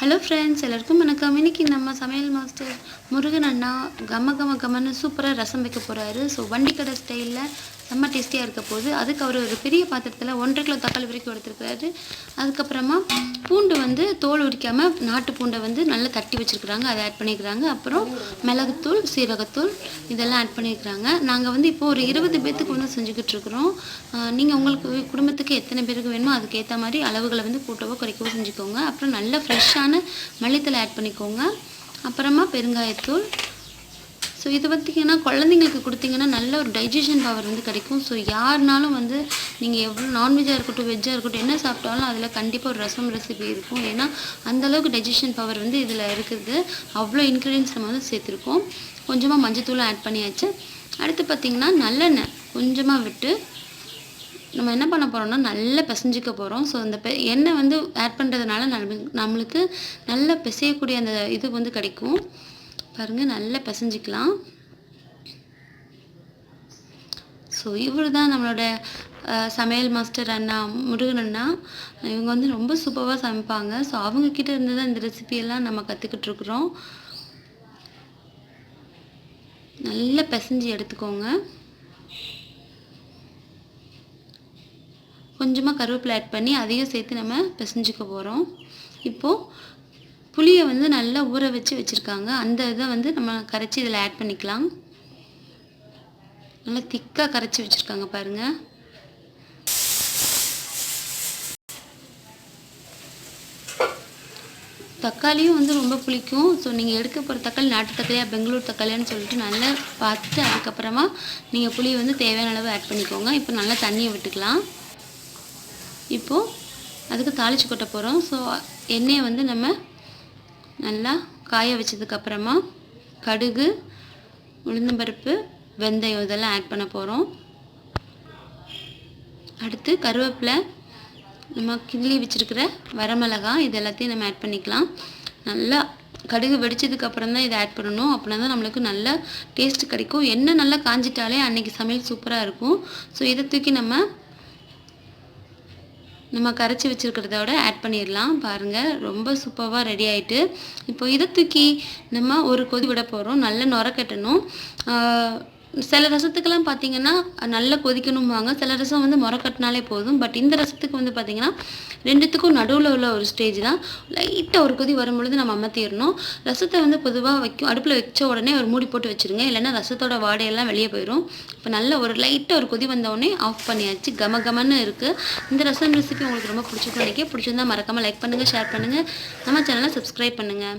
Hello friends எல்லாருக்கும் வணக்கம். இன்னைக்கு நம்ம சமையல் மாஸ்டர் முருகன் அண்ணா கம கம கமன்னு சூப்பராக ரசம் வைக்க போகிறாரு ஸோ வண்டி கடை ஸ்டைலில் செம்ம டேஸ்டியாக இருக்க போகுது அதுக்கு அவர் ஒரு பெரிய பாத்திரத்தில் ஒன்றரை கிலோ தக்காளி வரைக்கும் எடுத்துருக்கிறாரு அதுக்கப்புறமா பூண்டு வந்து தோல் உரிக்காமல் நாட்டு பூண்டை வந்து நல்லா தட்டி வச்சுருக்குறாங்க. அதை ஆட் பண்ணிக்கிறாங்க. அப்புறம் மிளகுத்தூள் சீரகத்தூள் இதெல்லாம் ஆட் பண்ணியிருக்கிறாங்க நாங்கள் வந்து இப்போ ஒரு இருபது பேர்த்துக்கு வந்து செஞ்சுக்கிட்டு இருக்கிறோம். நீங்கள் உங்களுக்கு குடும்பத்துக்கு எத்தனை பேருக்கு வேணுமோ அதுக்கேற்ற மாதிரி அளவுகளை வந்து கூட்டவோ குறைக்கவோ செஞ்சுக்கோங்க. அப்புறம் நல்ல ஃப்ரெஷ்ஷான மல்லித்தலை ஆட் பண்ணிக்கோங்க. அப்புறமா பெருங்காயத்தூள் ஸோ இது பார்த்திங்கன்னா குழந்தைங்களுக்கு கொடுத்தீங்கன்னா நல்ல ஒரு டைஜஷன் பவர் வந்து கிடைக்கும். ஸோ யாருனாலும் வந்து நீங்கள் எவ்வளோ நான்வெஜ்ஜாக இருக்கட்டும் வெஜ்ஜாக இருக்கட்டும் என்ன சாப்பிட்டாலும் அதில் கண்டிப்பாக ஒரு ரசம் ரெசிபி இருக்கும். ஏன்னா அந்தளவுக்கு டைஜஷன் பவர் வந்து இதில் இருக்குது. அவ்வளோ இன்க்ரீடியன்ஸ் நம்ம வந்து சேர்த்துருக்கோம். கொஞ்சமாக மஞ்சத்தூளும் ஆட் பண்ணியாச்சு. அடுத்து பார்த்திங்கன்னா நல்லெண்ணெய் கொஞ்சமாக விட்டு நம்ம என்ன பண்ண போகிறோம்னா நல்லா பிசைஞ்சிக்க போகிறோம் ஸோ அந்த பெ எண்ணெய் வந்து ஆட் பண்ணுறதுனால நம்மளுக்கு நல்லா பிசையக்கூடிய அந்த இது வந்து கிடைக்கும். பாருங்கள் நல்லா பிசைஞ்சிக்கலாம். ஸோ இவர் தான் நம்மளோட சமையல் மாஸ்டர் அண்ணா முருகன் அண்ணா. இவங்க வந்து ரொம்ப சூப்பராக சமைப்பாங்க. ஸோ அவங்கக்கிட்ட இருந்து தான் இந்த ரெசிபியெல்லாம் நம்ம கற்றுக்கிட்டு இருக்கிறோம். நல்லா பிசைஞ்சு எடுத்துக்கோங்க. கொஞ்சமாக கருவேப்பிலை ஆட் பண்ணி அதையும் சேர்த்து நம்ம பிசைஞ்சிக்க போகிறோம் இப்போது புளியை வந்து நல்லா ஊற வச்சு வச்சுருக்காங்க. அந்த இதை வந்து நம்ம கரைச்சி இதில் ஆட் பண்ணிக்கலாம். நல்லா திக்காக கரைச்சி வச்சுருக்காங்க பாருங்கள் தக்காளியும் வந்து ரொம்ப பிடிக்கும் ஸோ நீங்கள் எடுக்க போகிற தக்காளி நாட்டு தக்காளியாக பெங்களூர் தக்காளியான்னு சொல்லிட்டு நல்லா பார்த்துட்டு அதுக்கப்புறமா நீங்கள் புளியை வந்து தேவையான அளவு ஆட் பண்ணிக்கோங்க. இப்போ நல்லா தண்ணியை விட்டுக்கலாம். இப்போது அதுக்கு தாளித்து கொட்ட போகிறோம் ஸோ எண்ணெயை வந்து நம்ம நல்லா காய வச்சதுக்கப்புறமா கடுகு உளுந்தம்பருப்பு வெந்தயம் இதெல்லாம் ஆட் பண்ண போகிறோம் அடுத்து கருவேப்பிலை நம்ம கிள்ளி வச்சுருக்கிற வரமிளகா இது எல்லாத்தையும் நம்ம ஆட் பண்ணிக்கலாம். நல்லா கடுகு வெடிச்சதுக்கப்புறம் தான் இதை ஆட் பண்ணணும். அப்படின்னா தான் நம்மளுக்கு நல்ல டேஸ்ட் கிடைக்கும். எண்ணெய் நல்லா காஞ்சிட்டாலே அன்றைக்கி சமையல் சூப்பராக இருக்கும். ஸோ இதை தூக்கி நம்ம நம்ம கரைச்சி வச்சுருக்கிறதோட ஆட் பண்ணிடலாம். பாருங்கள் ரொம்ப சூப்பராக ரெடி ஆகிட்டு இப்போ இதை தூக்கி நம்ம ஒரு கொதி விட போகிறோம் நல்ல நுர கட்டணும். சில ரசத்துக்கெல்லாம் பார்த்தீங்கன்னா நல்லா கொதிக்கணும்பாங்க. சில ரசம் வந்து முறை கட்டினாலே போதும். பட் இந்த ரசத்துக்கு வந்து பார்த்தீங்கன்னா ரெண்டுத்துக்கும் நடுவில் உள்ள ஒரு ஸ்டேஜ் தான். லைட்டாக ஒரு கொதி வரும்பொழுது நம்ம அமர்த்திடணும். ரசத்தை வந்து பொதுவாக வைக்கும் அடுப்பில் வச்ச உடனே ஒரு மூடி போட்டு வச்சுருங்க. இல்லைன்னா ரசத்தோட வாடையெல்லாம் வெளியே போயிடும் இப்போ நல்ல ஒரு லைட்டாக ஒரு கொதி வந்தோடனே ஆஃப் பண்ணியாச்சு. கம கமன்னு இருக்குது இந்த ரசம் ரெசிபி உங்களுக்கு ரொம்ப பிடிச்சிருக்கும் நினைக்க பிடிச்சிருந்தா மறக்காமல் லைக் பண்ணுங்கள் ஷேர் பண்ணுங்கள் நம்ம சேனலை சப்ஸ்கிரைப் பண்ணுங்கள்